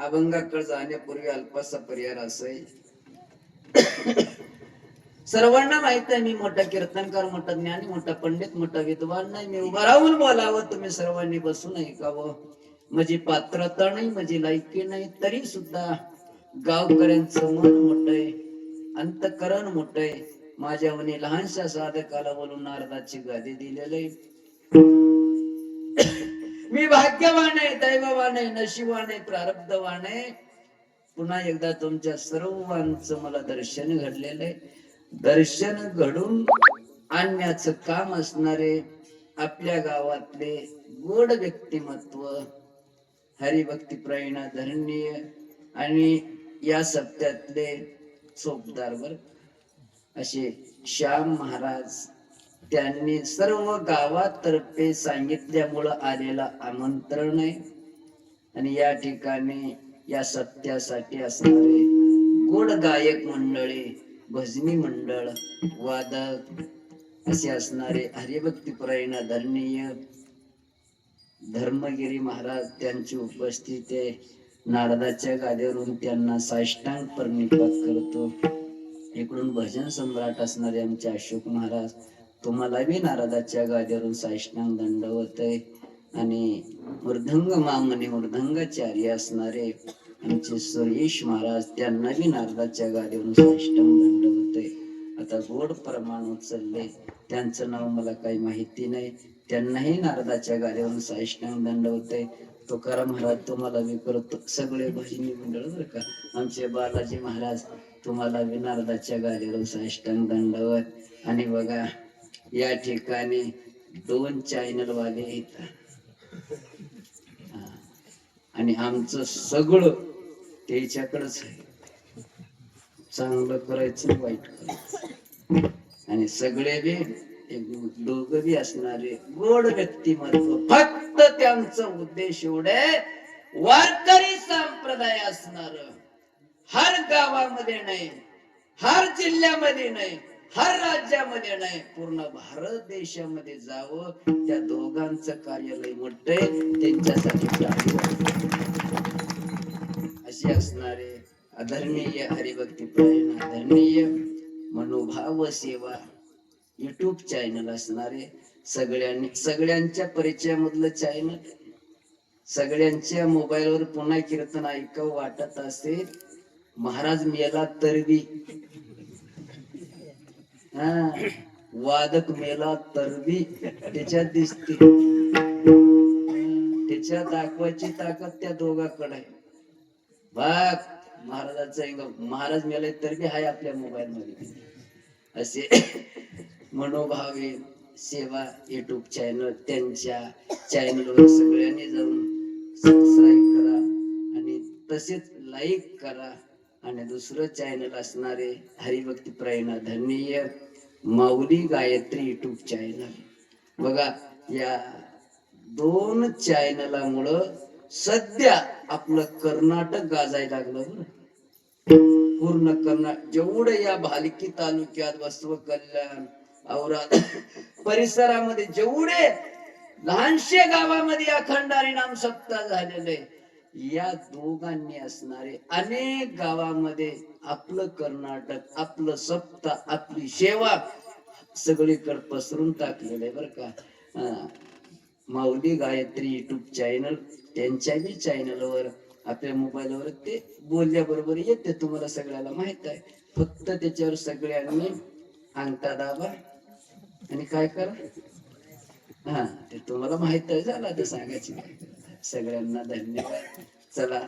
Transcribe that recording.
अभंगाकडे जाण्यापूर्वी अल्पासा पर्याय असाय. सर्वांना माहीत आहे मी मोठा कीर्तनकार मोठा ज्ञानी मोठा पंडित मोठा विद्वान नाही. मी उभा राहून बोलावं तुम्ही सर्वांनी बसून ऐकावं. माझी पात्रता नाही माझी लायकी नाही तरी सुद्धा गावकऱ्यांचं मन मोठं आहे अंतकरण मोठं आहे. माझ्या मनी लहानशा साधकाला बोलून नारदाची गादी दिलेले मी भाग्यवान आहे दैववान आहे नशिबान आहे प्रारब्धवान आहे. पुन्हा एकदा तुमच्या सर्वांचं मला दर्शन घडलेलं आहे. दर्शन घडून आणण्याचं काम असणारे आपल्या गावातले गोड व्यक्तिमत्व हरिभक्ती प्रेरणा धरणीय आणि या सप्त्यातले चोपदार वर असे श्याम महाराज त्यांनी सर्व गावातर्फे सांगितल्यामुळं आलेला आमंत्रण आहे. आणि या ठिकाणी या सत्यासाठी असणारे गोड गायक मंडळी भजनी मंडळ वादक असे असणारे हरिभक्तीपरायण धरणीय धर्मगिरी महाराज त्यांची उपस्थिती आहे. नारदाच्या गादीवरून त्यांना साष्टांग प्रणिपात करतो. इकडून भजन सम्राट असणारे आमचे अशोक महाराज तुम्हाला बी नारदाच्या गादीवरून साष्टांग दंडवत आहे आणि मृदंग मामनी मृदंगाचार्य असणारे आमचे सुरेश महाराज त्यांना बी नारदाच्या गादीवरून साष्टांग दंडवत आहे आता गोड प्रमाण उचलले. त्यांचं नाव मला काही माहिती नाही. त्यांनाही नारदाच्या गादीवरून साष्टांग दंडवत आहे तुकाराम महाराज तुम्हाला बी करतो. सगळे भजनी मंडळ बरं का. आमचे बालाजी महाराज तुम्हाला बी नारदाच्या गादीवरून साष्टांग दंडवत आणि बघा या ठिकाणी दोन चॅनल वाले आहेत आणि आमचं सगळं त्याच्याकडच आहे. चांगलं करायचं वाईट करायचं. आणि सगळे बी एक बी असणारे गोड व्यक्तिमत्व. फक्त त्यांचं उद्देश एवढे वारकरी संप्रदाय असणार. हर गावामध्ये नाही हर जिल्ह्यामध्ये नाही हर राज्यामध्ये नाही पूर्ण भारत देशामध्ये जावं. त्या दोघांचं कार्यालय मोठे त्यांच्यासाठी अशी असणारे अधर्मीय हरिभक्ती प्रेरणा आदरणीय मनोभाव सेवा युट्यूब चॅनल असणारे सगळ्यांनी सगळ्यांच्या परिचयामधलं चॅनल सगळ्यांच्या मोबाईलवर पुन्हा कीर्तन ऐकावं वाटत असेल. महाराज मेला तरबी वादक मेला तरबी त्याच्यात दिसते. त्याच्या दाखवायची ताकद त्या दोघाकडे आहे. बघ महाराजांचा महाराज मेले तर हाय आपल्या मोबाईल मध्ये. असे मनोभावे सेवा युट्यूब चॅनल त्यांच्या चॅनलवर सगळ्यांनी जाऊन सबस्क्राईब करा आणि तसेच लाईक करा. आणि दुसरं चॅनल असणारे हरिभक्ती प्रेरणा धरणीय माऊली गायत्री युट्यूब चॅनल बघा या दोन चॅनलामुळं सध्या आपलं कर्नाटक गाजायला लागलं बरं. पूर्ण कर्नाटक जेवढं या भालकी तालुक्यात बसव कल्याण औराद परिसरामध्ये जेवढे लहानशे गावामध्ये अखंड नाम सप्ताह झालेले या दोघांनी असणारे अनेक गावामध्ये आपलं कर्नाटक आपलं सप्त आपली सेवा सगळीकडे पसरून टाकलेलं आहे बरं का. हा. माऊली गायत्री युट्यूब चॅनल त्यांच्याही चॅनलवर आपल्या मोबाईलवर ते बोलल्याबरोबर येते तुम्हाला सगळ्याला माहीत आहे. फक्त त्याच्यावर सगळ्यांनी अंगठा दाबा आणि काय करा? हा ते तुम्हाला माहीत आहे झालं ते सांगायची. सगळ्यांना धन्यवाद. चला.